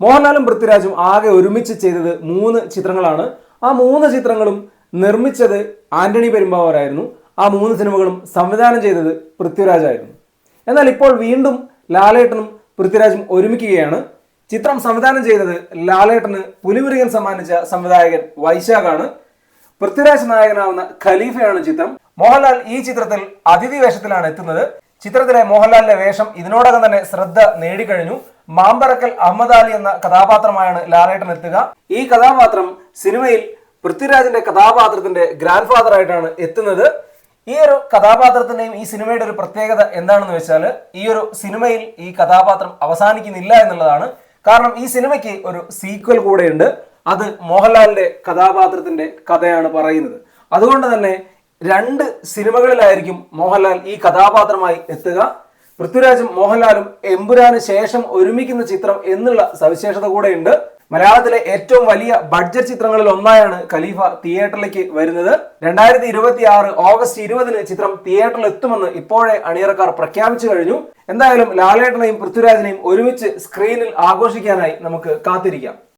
മോഹൻലാലും പൃഥ്വിരാജും ആകെ ഒരുമിച്ച് ചെയ്തത് മൂന്ന് ചിത്രങ്ങളാണ്. ആ മൂന്ന് ചിത്രങ്ങളും നിർമ്മിച്ചത് ആന്റണി പെരുമ്പാവൂരായിരുന്നു. ആ മൂന്ന് സിനിമകളും സംവിധാനം ചെയ്തത് പൃഥ്വിരാജായിരുന്നു. എന്നാൽ ഇപ്പോൾ വീണ്ടും ലാലേട്ടനും പൃഥ്വിരാജും ഒരുമിക്കുകയാണ്. ചിത്രം സംവിധാനം ചെയ്തത് ലാലേട്ടന് പുലിമുരുകൻ സമ്മാനിച്ച സംവിധായകൻ വൈശാഖാണ്. പൃഥ്വിരാജ് നായകനാവുന്ന ഖലീഫയാണ് ചിത്രം. മോഹൻലാൽ ഈ ചിത്രത്തിൽ അതിഥി വേഷത്തിലാണ് എത്തുന്നത്. ചിത്രത്തിലെ മോഹൻലാലിന്റെ വേഷം ഇതിനോടകം തന്നെ ശ്രദ്ധ നേടിക്കഴിഞ്ഞു. മാമ്പറക്കൽ അഹമ്മദ് അലി എന്ന കഥാപാത്രമായാണ് ലാലേട്ടൻ എത്തുക. ഈ കഥാപാത്രം സിനിമയിൽ പൃഥ്വിരാജിന്റെ കഥാപാത്രത്തിന്റെ ഗ്രാൻഡ് ഫാദർ ആയിട്ടാണ് എത്തുന്നത്. ഈ ഒരു കഥാപാത്രത്തിന്റെയും ഈ സിനിമയുടെ ഒരു പ്രത്യേകത എന്താണെന്ന് വെച്ചാൽ ഈ ഒരു സിനിമയിൽ ഈ കഥാപാത്രം അവസാനിക്കുന്നില്ല എന്നുള്ളതാണ്. കാരണം ഈ സിനിമയ്ക്ക് ഒരു സീക്വൽ കൂടെയുണ്ട്. അത് മോഹൻലാലിന്റെ കഥാപാത്രത്തിന്റെ കഥയാണ് പറയുന്നത്. അതുകൊണ്ട് തന്നെ രണ്ട് സിനിമകളിലായിരിക്കും മോഹൻലാൽ ഈ കഥാപാത്രമായി എത്തുക. പൃഥ്വിരാജും മോഹൻലാലും എമ്പുരാന് ശേഷം ഒരുമിക്കുന്ന ചിത്രം എന്നുള്ള സവിശേഷത കൂടെയുണ്ട്. മലയാളത്തിലെ ഏറ്റവും വലിയ ബഡ്ജറ്റ് ചിത്രങ്ങളിൽ ഒന്നായാണ് ഖലീഫ തിയേറ്ററിലേക്ക് വരുന്നത്. രണ്ടായിരത്തി ഇരുപത്തി ആറ് ഓഗസ്റ്റ് ഇരുപതിന് ചിത്രം തിയേറ്ററിൽ എത്തുമെന്ന് ഇപ്പോഴേ അണിയറക്കാർ പ്രഖ്യാപിച്ചു കഴിഞ്ഞു. എന്തായാലും ലാലേട്ടനെയും പൃഥ്വിരാജിനെയും ഒരുമിച്ച് സ്ക്രീനിൽ ആഘോഷിക്കാനായി നമുക്ക് കാത്തിരിക്കാം.